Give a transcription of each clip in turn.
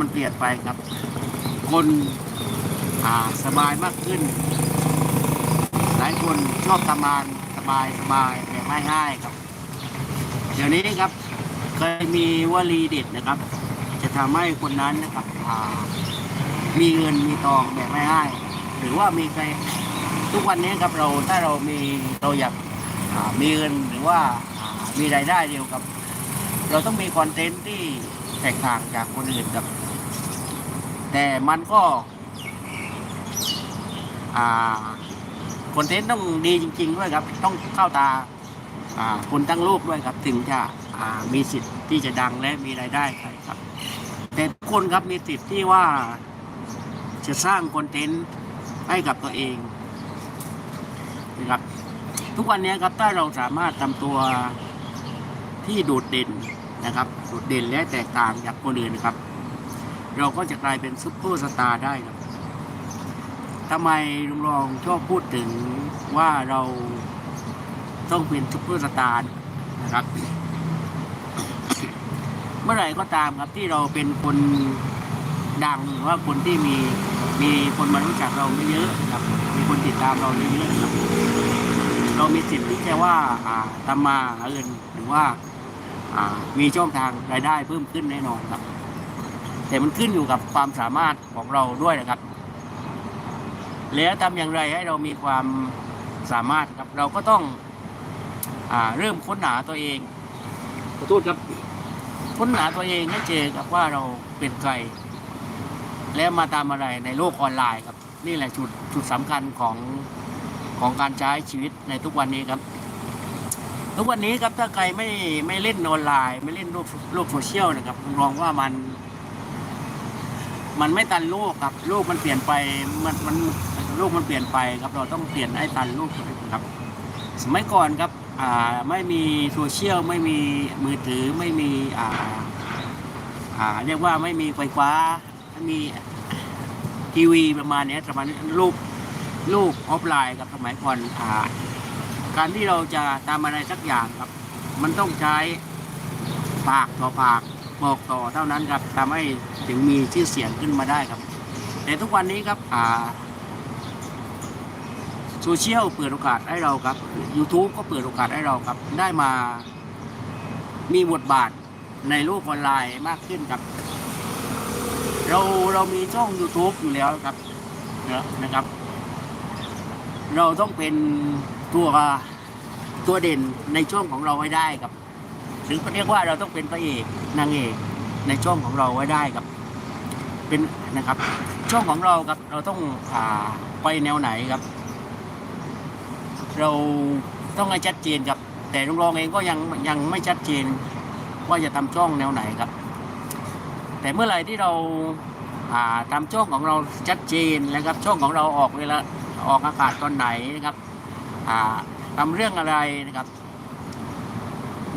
มันเปลี่ยนไปครับ คนสบายมากขึ้น หลายคนชอบทำงานสบายสบายแบบไม่ง่ายครับ เดี๋ยวนี้ครับเคยมีวลีเด็ดนะครับ จะทำให้คนนั้นนะครับมีเงินมีทองแบบไม่ง่ายหรือว่ามีใครทุกวันนี้ครับเราถ้าเรามีเราอยากอ่ามีเงินหรือว่าอ่ามีรายได้เดียวกับ เราต้องมีคอนเทนต์ที่แตกต่างจากคนอื่นครับ แต่มันก็คอนเทนต์ต้องดีจริง ๆ ด้วยครับ ต้องเข้าตาคนตั้งรูปด้วยครับ ถึงจะมีสิทธิ์ที่จะดังและมีรายได้ครับ แต่ทุกคนครับมีสิทธิ์ที่ว่าจะสร้างคอนเทนต์ให้กับตัวเองนะครับ ทุกวันนี้ครับถ้าเราสามารถทำตัวที่โดดเด่นนะครับ โดดเด่นและแตกต่างจากคนอื่นนะครับ เราก็จะกลายเป็นซุปเปอร์สตาร์ได้ครับทำไมลุงรองชอบพูดถึงว่าเราต้องเป็นซุปเปอร์สตาร์นะครับ เมื่อไหร่ก็ตามครับที่เราเป็นคนดังหรือว่าคนที่มีมีคนมารู้จักเราไม่เยอะครับ มีคนติดตามเราไม่เยอะครับ เรามีสิทธิ์ที่จะว่าอ่าทำมาหาเงินหรือว่าอ่ามีช่องทางรายได้เพิ่มขึ้นแน่นอนครับ แต่มันขึ้นอยู่กับความสามารถของเราด้วยนะครับ แล้วทำอย่างไรให้เรามีความสามารถครับ เราก็ต้องอเริ่มค้นหาตัวเองขอโทษครับ ค้นหาตัวเองให้เจอกับว่าเราเป็นใครแล้วมาตามอะไรในโลกออนไลน์ครับ นี่แหละจุดจุดสำคัญของของการใช้ชีวิตในทุกวันนี้ครับ ทุกวันนี้ครับถ้าใครไม่ไม่เล่นออนไลน์ ไม่เล่นโลกโลกโซเชียลนะครับผมมองว่ามัน มันไม่ตันโลกครับโลกมันเปลี่ยนไปมันมันโลกมันเปลี่ยนไปครับเราต้องเปลี่ยนให้ตันโลกครับ สมัยก่อนครับอ่าไม่มีโซเชียลไม่มีมือถือไม่มีอ่าอ่าเรียกว่าไม่มีไฟฟ้าไม่มีทีวีประมาณนี้ประมาณนี้ลูกลูกออฟไลน์กับสมัยก่อนอ่าการที่เราจะทำอะไรสักอย่างครับ มันต้องใช้ปากต่อปาก บอกต่อเท่านั้นครับทำให้ถึงมีชื่อเสียงขึ้นมาได้ครับ แต่ทุกวันนี้ครับโซเชียลเปิดโอกาสให้เราครับ YouTube ก็เปิดโอกาสให้เราครับ ได้มามีบทบาทในโลกออนไลน์มากขึ้นครับ เราเรามีช่อง YouTube อยู่แล้วครับนะครับ เราต้องเป็นตัวตัวเด่นในช่องของเราไว้ได้ครับ หรือเรียกว่าเราต้องเป็นพระเอกนางเอกในช่องของเราไว้ได้ครับ เป็นนะครับ ช่องของเราครับเราต้องอ่าไปแนวไหนครับ เราต้องให้ชัดเจนครับ แต่ลุงรองเองก็ยังยังไม่ชัดเจน ว่าจะทำช่องแนวไหนครับ แต่เมื่อไหร่ที่เราอ่าทำช่องของเราชัดเจนแล้วครับ ช่องของเราออกเวลาออกอากาศตอนไหนนะครับอ่าทำเรื่องอะไรนะครับ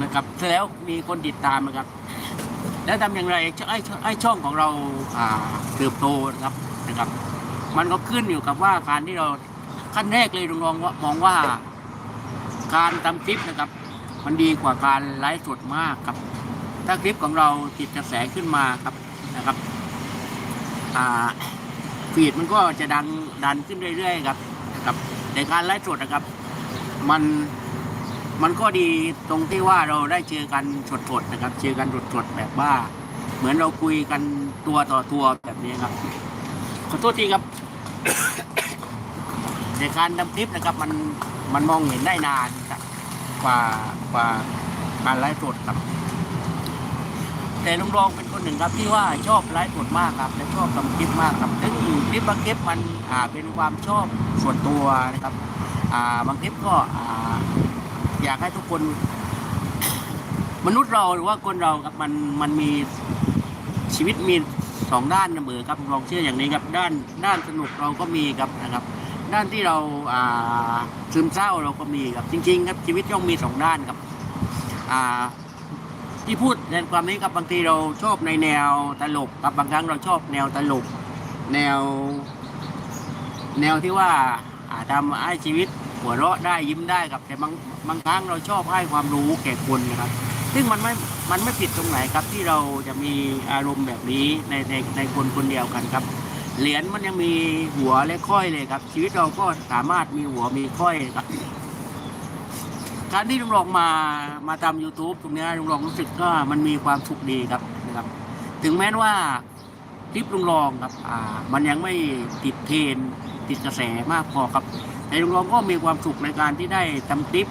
นะครับแล้วมีคนติดตามนะครับ แล้วทำอย่างไรให้ให้ช่องของเราอ่าเติบโตนะครับนะครับ มันก็ขึ้นอยู่กับว่าการที่เราขั้นแรกเลยลุงรองว่ามองว่า การทำคลิปนะครับ มันดีกว่าการไลฟ์สดมากครับ ถ้าคลิปของเราติดกระแสขึ้นมาครับนะครับอ่าฟีดมันก็จะดังดันขึ้นเรื่อยๆครับนะครับแต่การไลฟ์สดนะครับ มัน มันก็ดีตรงที่ว่าเราได้เจอกันสดๆนะครับ เจอกันสดๆแบบว่า เหมือนเราคุยกันตัวต่อตัวแบบนี้ครับ ขอโทษทีครับ ในการทำคลิปนะครับ มันมันมองเห็นได้นานครับกว่ากว่าการไลฟ์สดครับ แต่ลุงรองเป็นคนหนึ่งครับที่ว่าชอบไลฟ์สดมากครับ และชอบทำคลิปมากครับซึ่งคลิปบางคลิปมันอ่าเป็นความชอบส่วนตัวนะครับ อ่าบางคลิปก็อ่า อยากให้ทุกคน มนุษย์เราหรือว่าคนเราครับมันมันมีชีวิตมีสองด้านเสมอครับลองเชื่ออย่างนี้ครับด้านด้านสนุกเราก็มีครับนะครับ ด้านที่เราอ่าซึมเศร้าเราก็มีครับจริง ๆ ครับชีวิตย่อมมีสองด้านครับอ่าที่พูดในความนี้กับบางทีเราชอบในแนวตลกกับบางครั้งเราชอบแนวตลก แนว แนวที่ว่าอ่าทำให้ชีวิต หัวเราะได้ยิ้มได้ครับแต่บางบางครั้งเราชอบให้ความรู้แก่คนนะครับ ซึ่งมันไม่มันไม่ผิดตรงไหนครับที่เราจะมีอารมณ์แบบนี้ในในในคนคนเดียวกันครับ เหรียญมันยังมีหัวและค่อยเลยครับ ชีวิตเราก็สามารถมีหัวมีค่อยครับการที่ลุงรองมามาทำ YouTube ตรงนี้ลุงรองรู้สึกว่ามันมีความสุขดีครับนะครับ ถึงแม้ว่าคลิปลุงรองครับอ่ามันยังไม่ติดเทรนติดกระแสมากพอครับ แต่ลุงรองก็มีความสุขในการที่ได้ทำคลิป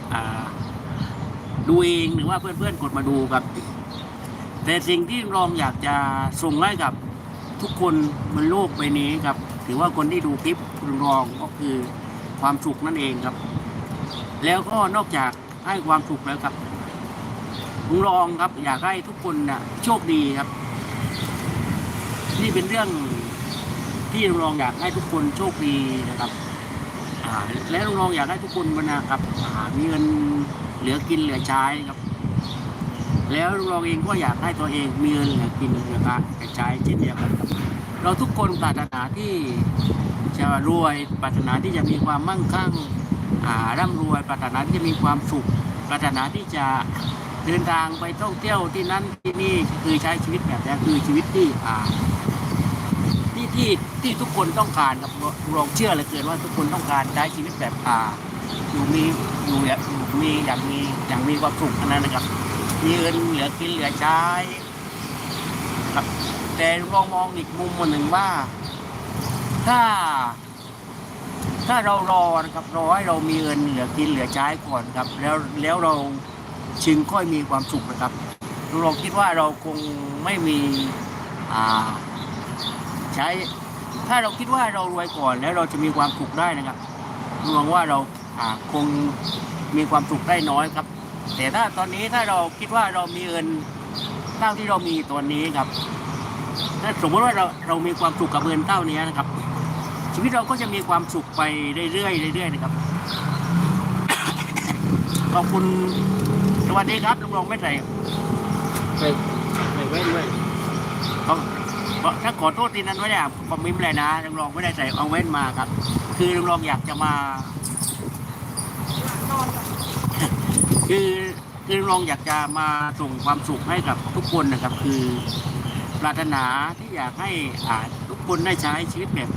ดูเองหรือว่าเพื่อนๆกดมาดูครับ แต่สิ่งที่ลุงรองอยากจะส่งให้กับทุกคนบนโลกใบนี้ครับถือว่าคนที่ดูคลิปลุงรองก็คือความสุขนั่นเองครับ แล้วก็นอกจากให้ความสุขแล้วครับลุงรองครับ อยากให้ทุกคนนะ่ะโชคดีครับ นี่เป็นเรื่องที่ลุงรองอยากให้ทุกคนโชคดีนะครับ และลุงรองอยากให้ทุกคนนะครับมีเงินเหลือกินเหลือใช้ครับ แล้วลุงรองเองก็อยากให้ตัวเองมีเงินเหลือกินเหลือใช้เช่นเดียวกันครับเราทุกคนปรารถนาที่จะรวยปรารถนาที่จะมีความมั่งคั่งร่ำรวยปรารถนาที่จะมีความสุขปรารถนาที่จะเดินทางไปท่องเที่ยวที่นั่นที่นี่คือใช้ชีวิตแบบนี้คือชีวิตที่ ที่ที่ทุกคนต้องการครับลองเชื่อเลยเกินว่าทุกคนต้องการใช้ชีวิตแบบอ่าอยู่มีอยู่แบบอยู่มีอย่างมีอย่างมีความสุขนั้นนะครับมีเงินเหลือกินเหลือใช้ครับแต่ลองมองอีกมุมหนึ่งว่า ถ้า ถ้าเรารอนะครับรอให้เรามีเงินเหลือกินเหลือใช้ก่อนครับ แล้วแล้วเราจึงค่อยมีความสุขนะครับเราคิดว่าเราคงไม่มีอ่า ใช้ ถ้าเราคิดว่าเรารวยก่อนแล้วเราจะมีความสุขได้นะครับรวงว่าเราคงมีความสุขได้น้อยครับ แต่ถ้าตอนนี้ถ้าเราคิดว่าเรามีเงินเท่าที่เรามีตอนนี้ครับถ้าสมมติว่าเราเรามีความสุขกับเงินเท่านี้นะครับ ชีวิตเราก็จะมีความสุขไปเรื่อยๆเรื่อยๆนะครับขอบคุณสวัสดีครับลุงรองไม่ใส่ไปไปแว่นด้วย ถ้าขอโทษทีนั้นไม่ได้คอมมิมเลยนะลุงรองไม่ได้ใส่เอาแว่นมาครับ คือลุงรองอยากจะมาคือคือลุงรองอยากจะมาส่งความสุขให้กับทุกคนนะครับ คือปรารถนาที่อยากให้อ่าทุกคนได้ใช้ชีวิตแบบ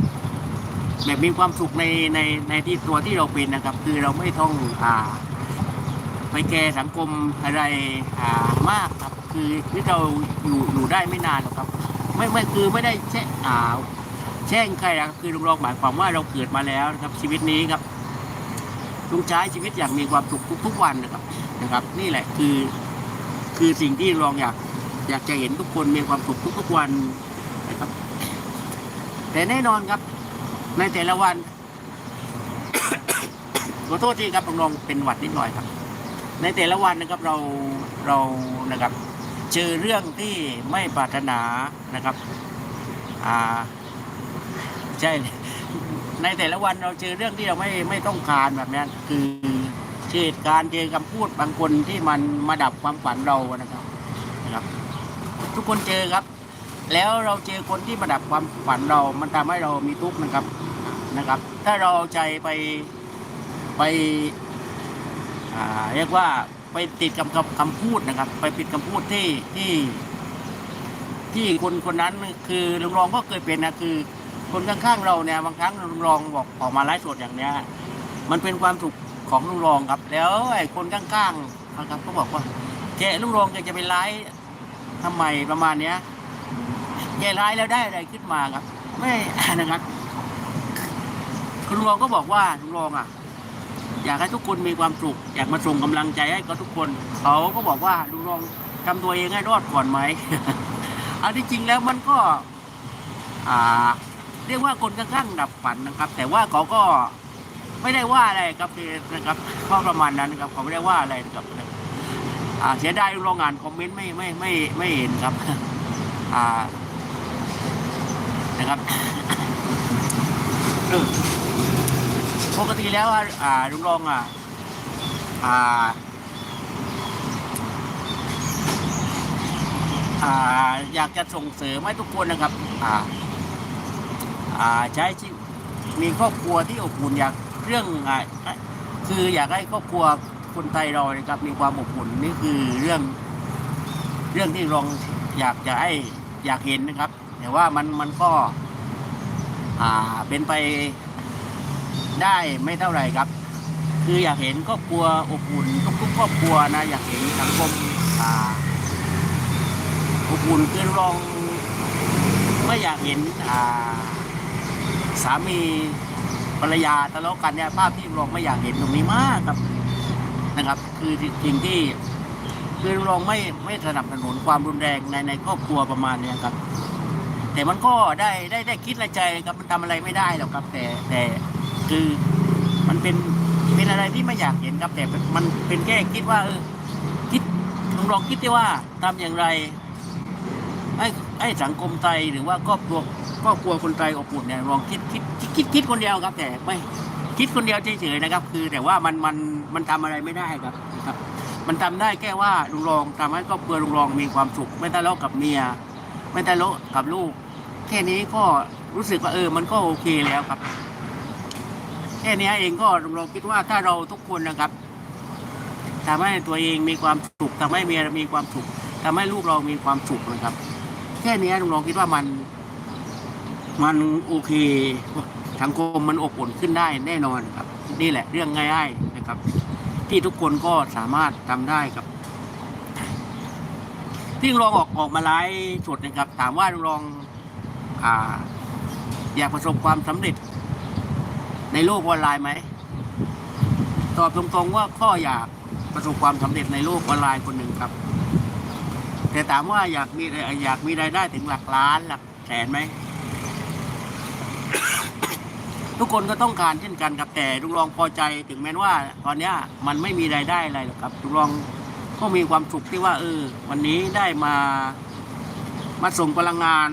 แบบมีความสุขในในในที่ตัวที่เราเป็นนะครับ คือเราไม่ต้องอ่า ไปแคร์สังคมอะไรอ่ามากครับ คือที่เราอยู่อยู่ได้ไม่นานหรอกครับ ไม่ไม่คือไม่ได้แช่อ่าแช่งใครนะครับคือลุงรองหมายความว่าเราเกิดมาแล้วนะครับ ชีวิตนี้ครับลุงใช้ชีวิตอย่างมีความสุขทุกๆวันนะครับนะครับ นี่แหละคือ คือสิ่งที่ลองอยากอยากจะเห็นทุกคนมีความสุขทุกๆวันนะครับ แต่แน่นอนครับ ในแต่ละวันขอโทษทีครับน้องเป็นหวัดนิดหน่อยครับ ในแต่ละวันนะครับเราเรานะครับ เจอเรื่องที่ไม่ปรารถนานะครับอ่าใช่ในแต่ละวันเราเจอเรื่องที่เราไม่ไม่ต้องการแบบนี้คือเหตุการณ์เจอคำพูดบางคนที่มันมาดับความฝันเรานะครับนะครับ ทุกคนเจอครับ แล้วเราเจอคนที่มาดับความฝันเรา มันทำให้เรามีทุกข์นะครับนะครับ ถ้าเราเอาใจไปไปอ่าเรียกว่า ไปติดกับคำพูดนะครับ ไปปิดคำพูดที่ที่ที่คนคนนั้นคือลุงรองก็เคยเป็นนะคือคนข้างๆเราเนี่ยบางครั้งลุงรองบอกออกมาไลฟ์สดอย่างเนี้ยมันเป็นความสุขของลุงรองครับ แล้วไอ้คนข้างๆนะครับก็บอกว่าแกลุงรองแกจะไปไลฟ์ทำไมประมาณเนี้ยแกร้ายแล้วได้อะไรขึ้นมาครับ ไม่นะครับลุงรองก็บอกว่าลุงรองอะ อยากให้ทุกคนมีความสุขอยากมาส่งกำลังใจให้กับทุกคนเขาก็บอกว่าลุงรองทำตัวเองให้รอดก่อนไหมอันที่จริงแล้วมันก็อ่าเรียกว่าคนข้างๆดับฝันนะครับ แต่ว่าเขาก็ไม่ได้ว่าอะไรครับคือนะครับก็ประมาณนั้นครับเขาไม่ได้ว่าอะไรครับอ่าเสียดายลุงงานคอมเมนต์ไม่ไม่ไม่ไม่เห็นครับอ่านะครับ ปกติแล้วอ่าลุงรองอะอ่าอ่าอยากจะส่งเสริมให้ทุกคนนะครับอ่าอ่าใช้ชีวิตมีครอบครัวที่อบอุ่นอยากเรื่องอ่าคืออยากให้ครอบครัวคนไทยเรานะครับ มีความอบอุ่นนี่คือเรื่อง เรื่องที่ลองอยากจะให้อยากเห็นนะครับ แต่ว่ามันมันก็ อ่าเป็นไป ได้ไม่เท่าไหร่ครับ คืออยากเห็นครอบครัวอบอุ่นทุกๆครอบครัวนะอยากเห็นสังคมอบอุ่นคือลองไม่อยากเห็นสามีภรรยาทะเลาะกันเนี่ยภาพที่ลองไม่อยากเห็นตรงนี้มากครับนะครับ คือสิ่งที่คือลองไม่ไม่สนับสนุนความรุนแรงในในครอบครัวประมาณเนี้ยครับ แต่มันก็ได้ได้ได้คิดในใจครับมันทำอะไรไม่ได้หรอกครับ แต่แต่ คือมันเป็นเป็นอะไรที่ไม่อยากเห็นครับแต่มันเป็นแค่คิดว่าเออคิดลองลองคิดที่ว่าทำอย่างไรให้ให้สังคมไทยหรือว่าครอบครัวครอบครัวคนไทยอบอุ่นเนี่ยลองคิดคิดคิดคิดคิดคนเดียวครับ แต่ไม่คิดคนเดียวเฉยๆนะครับ คือแต่ว่ามันมันมันทำอะไรไม่ได้ครับครับ มันทำได้แค่ว่าลุงรองทำให้ครอบครัวลุงรองมีความสุข ไม่ทะเลาะกับเมีย ไม่ทะเลาะกับลูก แค่นี้ก็รู้สึกว่าเออ มันก็โอเคแล้วครับ แค่นี้เองก็ลุงรองคิดว่าถ้าเราทุกคนนะครับทำให้ตัวเองมีความสุขทำให้เมียมีความสุขทำให้ลูกเรามีความสุขนะครับ แค่นี้ลุงรองคิดว่ามัน มันโอเคสังคมมันอบอุ่นขึ้นได้แน่นอนครับ นี่แหละเรื่องง่ายๆนะครับ ที่ทุกคนก็สามารถทำได้ครับที่ลุงรองออกออกมาไลฟ์สดนะครับ ถามว่าลอง อ่า อยากประสบความสำเร็จ ในโลกออนไลน์ไหม ตอบตรงๆว่าข้ออยากประสบความสำเร็จในโลกออนไลน์คนหนึ่งครับ แต่ถามว่าอยากมีอยากมีรายได้ถึงหลักล้านหลักแสนไหม ทุกคนก็ต้องการเช่นกันครับแต่ลุงรองพอใจถึงแม้ว่า ตอนนี้มันไม่มีรายได้อะไรหรอกครับลุงรองก็มีความสุขที่ว่า เออ วันนี้ได้มามาส่งพลังงาน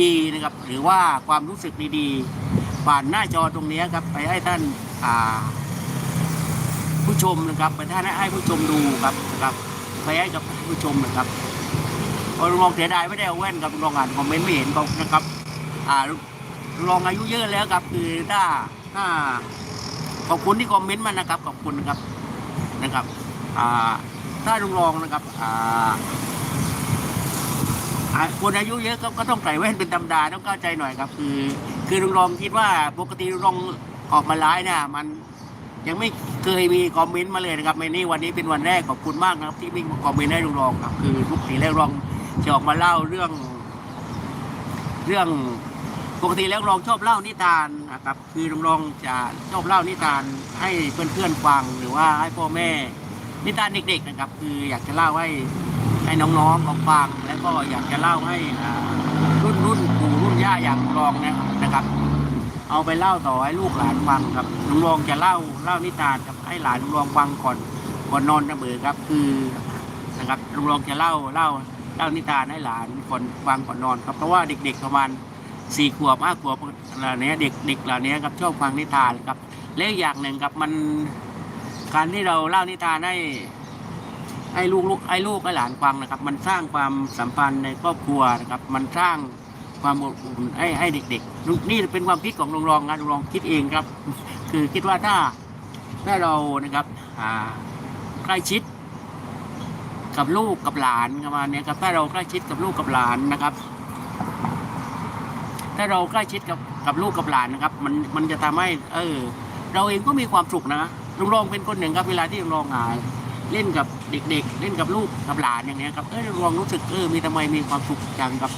ดีๆนะครับ หรือว่าความรู้สึกดีๆ ผ่านหน้าจอตรงนี้ครับ ไปให้ท่านผู้ชมนะครับไปท่านให้ผู้ชมดูครับนะครับไปให้กับผู้ชมนะครับพอลุงรองเสียดายไม่ได้เอาแว่นครับลุงรองอ่านคอมเมนต์ไม่เห็นก็นะครับลุงรองอายุเยอะแล้วครับ คือถ้าถ้าขอบคุณที่คอมเมนต์มานะครับขอบคุณนะครับนะครับอ่าถ้าลุงรองนะครับอ่าอะคนอายุเยอะก็ก็ต้องใส่แว่นเป็นธรรมดาต้องเข้าใจหน่อยครับคือ คือลุงรองคิดว่าปกติลุงรองออกมาไลฟ์เนี่ยมันยังไม่เคยมีคอมเมนต์มาเลยนะครับในนี่วันนี้เป็นวันแรกขอบคุณมากนะครับ ที่มีคอมเมนต์ให้ลุงรองครับคือทุกทีแล้วรองจะออกมาเล่าเรื่อง เรื่องปกติแล้วรองชอบเล่านิทานนะครับ คือลุงรองจะชอบเล่านิทานให้เพื่อนๆฟังหรือว่าให้พ่อแม่นิทานเด็ก ๆ นะครับ คืออยากจะเล่าให้ให้น้องๆของฟัง แล้วก็อยากจะเล่าให้รุ่นรุ่นปู่รุ่นย่าอย่างลุงรองเนย นะครับ เอาไปเล่าต่อให้ลูกหลานฟังครับลุงรองจะเล่าเล่านิทานกับให้หลานลุงรองฟังก่อนก่อนนอนนะเบือครับ คือนะครับลุงรองจะเล่าเล่าเล่านิทานให้หลานก่อนฟังก่อนนอนครับเพราะว่าเด็ก ๆประมาณสี่ขวบห้าขวบเหล่านี้เด็กเด็กเหล่านี้ครับชอบฟังนิทานครับและอีกอย่างหนึ่งครับมันการที่เราเล่านิทานให้ให้ลูกลูกให้ลูกให้หลานฟังนะครับ มันสร้างความสัมพันธ์ในครอบครัวนะครับ มันสร้าง ความอบอุ่นให้ให้เด็กๆ นี่เป็นความคิดของลุงรองนะรองคิดเองครับ คือคิดว่าถ้าถ้าเรานะครับใกล้ชิด กับลูกกับหลานประมาณนี้ครับถ้าเราใกล้ชิดกับลูกกับหลานนะครับ ถ้าเราใกล้ชิดกับกับลูกกับหลานนะครับ มันมันจะทำให้ เออ เราเองก็มีความสุขนะลุงรองเป็นคนหนึ่งครับเวลาที่ลุงรองหายเล่นกับเด็ก ๆ เล่นกับลูกกับหลานอย่างเนี้ยครับเออลองรู้สึกเออมีทำไมมีความสุขจังครับ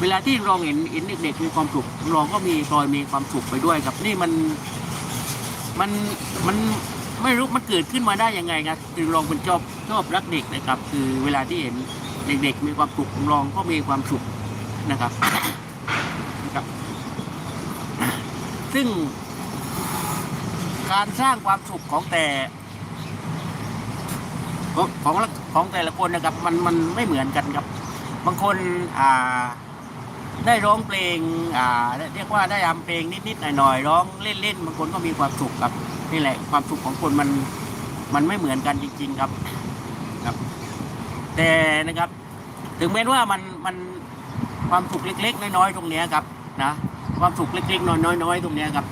เวลาที่ลองเห็นเห็นเด็กๆมีความสุขลองก็มีพลอยมีความสุขไปด้วยครับ นี่มันมันมันไม่รู้มันเกิดขึ้นมาได้ยังไงครับคือลองเป็นชอบชอบรักเด็กนะครับ คือเวลาที่เห็นเด็ก ๆ มีความสุขลองก็มีความสุขนะครับนะครับ ซึ่งการสร้างความสุขของแต่ของของของแต่ละคนนะครับ มันมันไม่เหมือนกันครับ บางคนอ่า ได้ร้องเพลงอ่าเรียกว่าได้ทำเพลงนิดๆหน่อยๆร้องเล่นๆบางคนก็มีความสุขครับนี่แหละความสุขของคนมันมันไม่เหมือนกันจริง ๆครับครับ แต่นะครับ ถึงแม้ว่ามันมันความสุขเล็ก ๆ น้อยๆตรงเนี้ยครับนะความสุขเล็กๆน้อยๆน้อยตรงเนี้ยครับ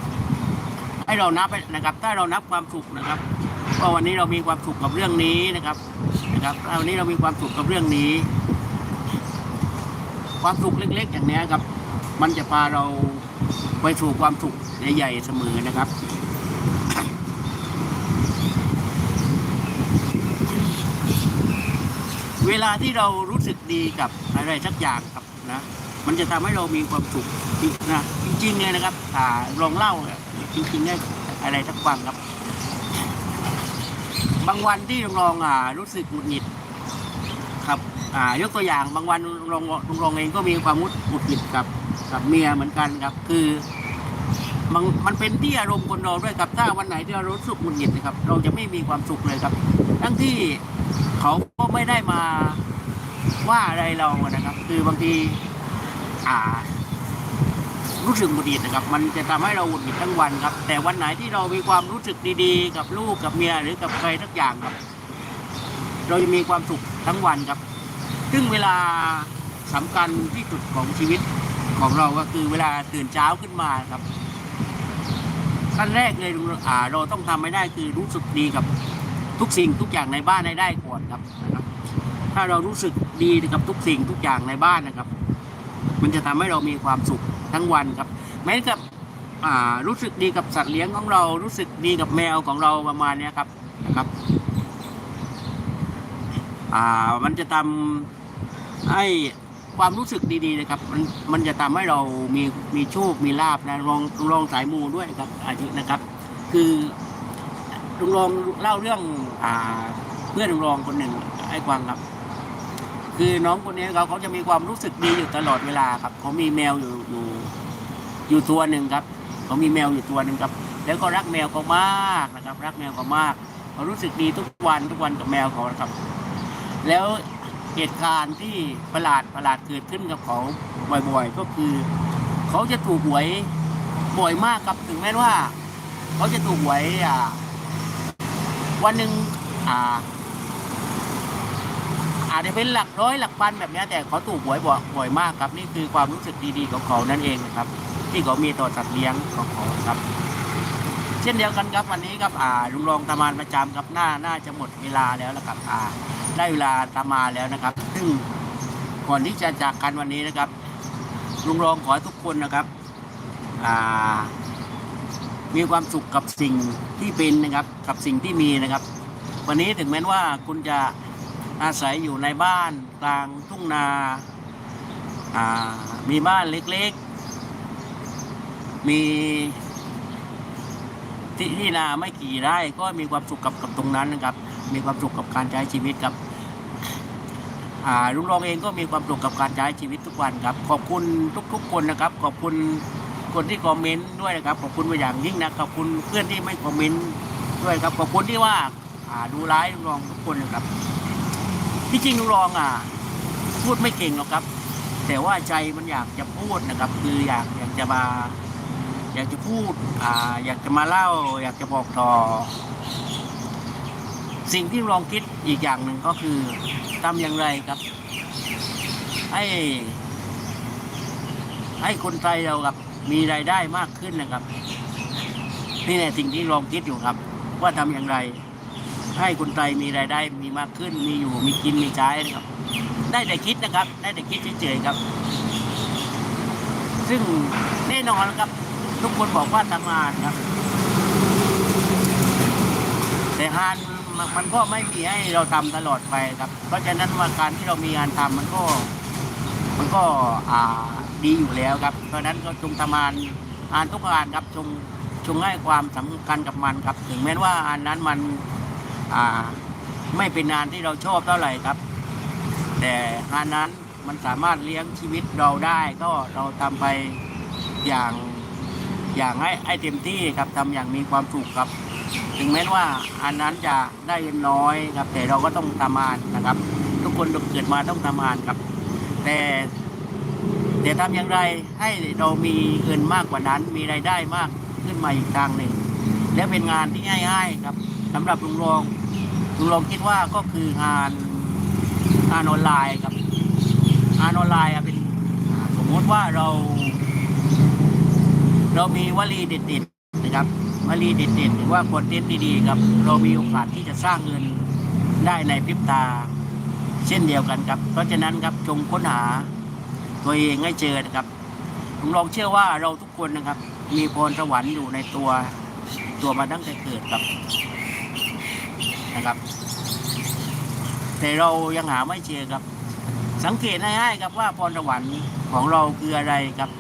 ให้เรานับนะครับ ถ้าเรานับความสุขนะครับว่าวันนี้เรามีความสุขกับเรื่องนี้นะครับนะครับวันนี้เรามีความสุขกับเรื่องนี้ ความสุขเล็ก ๆ อย่างนี้ครับ มันจะพาเราไปสู่ความสุขใหญ่ๆเสมอนะครับเวลาที่เรารู้สึกดีกับอะไรสักอย่างครับนะมันจะทำให้เรามีความสุขนะจริงๆเลยนะครับอ่าลองเล่าจริงๆได้อะไรสักฟังครับ บางวันที่ลองอ่ารู้สึกหงุดหงิด อ่ายกตัวอย่างบางวันลุงรองลุงรองเองก็มีความหงุดหงุดหงิดกับกับเมียเหมือนกันครับ คือมันมันเป็นที่อารมณ์คนเราด้วยครับถ้าวันไหนที่เรารู้สึกหงุดหงิดนะครับ เราจะไม่มีความสุขเลยครับ ทั้งที่เขาก็ไม่ได้มาว่าอะไรเรานะครับ คือบางทีอ่า รู้สึกหงุดหงิดนะครับ มันจะทำให้เราหงุดหงิดทั้งวันครับ แต่วันไหนที่เรามีความรู้สึกดีๆ กับลูกกับเมียหรือกับใครทักอย่างครับ เราจะมีความสุขทั้งวันครับ ซึ่งเวลาสำคัญที่สุดของชีวิตของเราก็คือเวลาตื่นเช้าขึ้นมาครับขั้นแรกเลยอ่าเราต้องทำให้ได้คือรู้สึกดีกับทุกสิ่งทุกอย่างในบ้านให้ได้ก่อนครับ ถ้าเรารู้สึกดีกับทุกสิ่งทุกอย่างในบ้านนะครับ มันจะทำให้เรามีความสุขทั้งวันครับ แม้กับอ่ารู้สึกดีกับสัตว์เลี้ยงของเรา รู้สึกดีกับแมวของเราประมาณนี้ครับนะครับอ่ามันจะทำ ให้ความรู้สึกดีๆนะครับ มันมันจะทำให้เรามีมีโชค มีลาบนะลองลองสายมูด้วยครับอาทินะครับ คือลุงลองเล่าเรื่องอ่าเพื่อนลุงรองคนหนึ่งให้ฟังครับ คือน้องคนนี้เขาเขาจะมีความรู้สึกดีอยู่ตลอดเวลาครับเขามีแมวอยู่อยู่อยู่ตัวหนึ่งครับเขามีแมวอยู่ตัวหนึ่งครับ แล้วก็รักแมวเขามากนะครับ รักแมวเขามากเขารู้สึกดีทุกวันทุกวันกับแมวเขานะครับ แล้ว เหตุการณ์ที่ประหลาดประหลาดเกิดขึ้นกับเขาบ่อยๆ ก็คือ เขาจะถูกหวยบ่อยมากครับถึงแม้ว่า เขาจะถูกหวยอ่าวันหนึ่งอ่า อาจจะเป็นหลักร้อยหลักพันแบบนี้แต่เขาถูกหวยบ่อยบ่อยมากครับ นี่คือความรู้สึกดีๆของเขานั่นเองนะครับ ที่เขามีต่อสัตว์เลี้ยงของเขาครับ เช่นเดียวกันครับวันนี้ครับอ่าลุงรองทำงานประจำครับหน้าน่าจะหมดเวลาแล้วนะครับอ่า ได้เวลาทำงาแล้วนะครับ ซึ่งก่อนที่จะจากกันวันนี้นะครับ ลุงรองขอทุกคนนะครับมีความสุขกับสิ่งที่เป็นนะครับ กับสิ่งที่มีนะครับ วันนี้ถึงแม้ว่าคุณจะอาศัยอยู่ในบ้านกลางทุ่งนาามีบ้านเล็กๆ มีที่ที่นาไม่กี่ไร่ก็มีความสุขกับกับตรงนั้นนะครับ มีความสุขกับการใช้ชีวิตครับลุงรองเองก็มีความสุขกับการใช้ชีวิตทุกวันครับ ขอบคุณทุกๆคนนะครับ ขอบคุณคนที่คอมเมนต์ด้วยนะครับขอบคุณมาอย่างยิ่งนะขอบคุณเพื่อนที่ไม่คอมเมนต์ด้วยครับขอบคุณที่ว่าดูไลฟ์ลุงรองทุกคนนะครับที่จริงลุงรองอะพูดไม่เก่งหรอกครับ แต่ว่าใจมันอยากจะพูดนะครับ คืออยากอยากจะมาอยากจะพูดอ่าอยากจะมาเล่า อยากจะบอกต่อ สิ่งที่ลองคิดอีกอย่างหนึ่งก็คือทำอย่างไรครับ ให้ให้คนไทยเราครับ มีรายได้มากขึ้นนะครับ นี่แหละสิ่งที่ลองคิดอยู่ครับ ว่าทำอย่างไร ให้คนไทยมีรายได้มีมากขึ้น มีอยู่มีกินมีใช้นะครับ ได้แต่คิดนะครับ ได้แต่คิดเฉยๆครับ ซึ่งแน่นอนครับ ทุกคนบอกว่าทำงานครับ แต่งาน มันมันก็ไม่มีให้เราทำตลอดไปครับ เพราะฉะนั้นว่าการที่เรามีงานทำมันก็ มันก็อ่าดีอยู่แล้วครับ เพราะฉะนั้นก็จงทำงานงานทุกงานครับจงจงให้ความสำคัญกับมันครับ ถึงแม้ว่าอันนั้นมันอ่าไม่เป็นงานที่เราชอบเท่าไหร่ครับ แต่งานนั้นมันสามารถเลี้ยงชีวิตเราได้ ก็เราทำไปอย่างอย่างให้ให้เต็มที่ครับทำอย่างมีความสุขครับ ถึงแม้ว่าอันนั้นจะได้เงินน้อยครับ แต่เราก็ต้องทำงานนะครับ ทุกคนเกิดมาต้องทำงานครับ แต่แต่ทำอย่างไรให้เรามีเงินมากกว่านั้น มีรายได้มากขึ้นมาอีกทางหนึ่ง และเป็นงานที่ง่ายๆครับสำหรับลุงรองลุงรองคิดว่าก็คืองานงานออนไลน์ครับงานออนไลน์อะเป็นสมมติว่าเรา เรามีวลีเด็ดๆนะครับ วลีเด็ดๆหรือว่าคอนเทนดีๆครับ เรามีโอกาสที่จะสร้างเงินได้ในพริบตา เช่นเดียวกันครับ เพราะฉะนั้นครับจงค้นหาตัวเองให้เจอนะครับผมลองเชื่อว่าเราทุกคนนะครับ มีพรสวรรค์อยู่ในตัวตัวมาตั้งแต่เกิดครับนะครับ แต่เรายังหาไม่เจอครับ สังเกตง่ายๆครับว่าพรสวรรค์ของเราคืออะไรครับ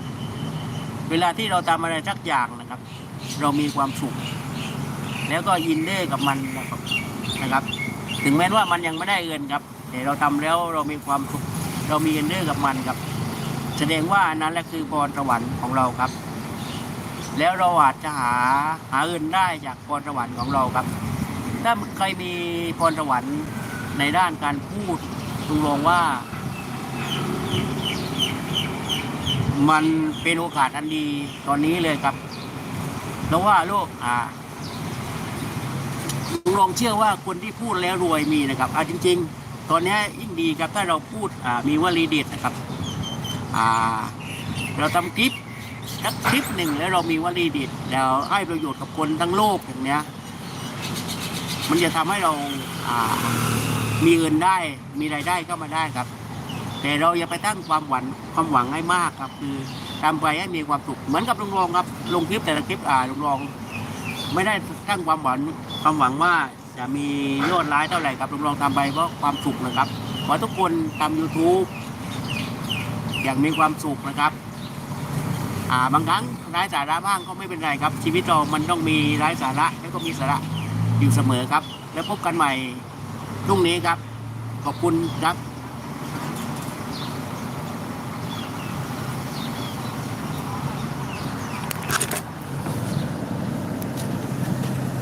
เวลาที่เราทำอะไรสักอย่างนะครับ เรามีความสุข แล้วก็ยินดีกับมันนะครับนะครับ ถึงแม้ว่ามันยังไม่ได้เงินครับ แต่เราทำแล้วเรามีความสุข เรามียินดีกับมันครับ แสดงว่านั้นแหละคือพรสวรรค์ของเราครับ แล้วเราอาจจะหาหาเงินได้จากพรสวรรค์ของเราครับ ถ้าใครมีพรสวรรค์ในด้านการพูดตุงลงว่า มันเป็นโอกาสอันดีตอนนี้เลยครับ เพราะว่าลูกอ่าลองเชื่อว่าคนที่พูดแล้วรวยมีนะครับเอาจริง ๆ ตอนนี้ยิ่งดีครับถ้าเราพูดอ่ามีวลีเด็ดนะครับอ่าเราทำคลิปสักคลิปหนึ่งแล้วเรามีวลีเด็ดแล้วให้ประโยชน์กับคนทั้งโลกอย่างเนี้ย มันจะทำให้เราอ่ามีเงินได้มีรายได้เข้ามาได้ครับ แต่เราอย่าไปตั้งความหวังความหวังให้มากครับคือ ทำไปให้มีความสุขเหมือนกับลุงรองครับลงคลิปแต่ละคลิปอ่าลุงรอง ไม่ได้ตั้งความหวังความหวังว่าจะมียอดไลค์เท่าไหร่ครับลุงรองทำไปเพราะความสุขนะครับขอทุกคนทำ YouTube อย่างมีความสุขนะครับอ่าบางครั้งไร้สาระบ้างก็ไม่เป็นไรครับ ชีวิตเรามันต้องมีไร้สาระแล้วก็มีสาระอยู่เสมอครับ แล้วพบกันใหม่พรุ่งนี้ครับ ขอบคุณครับ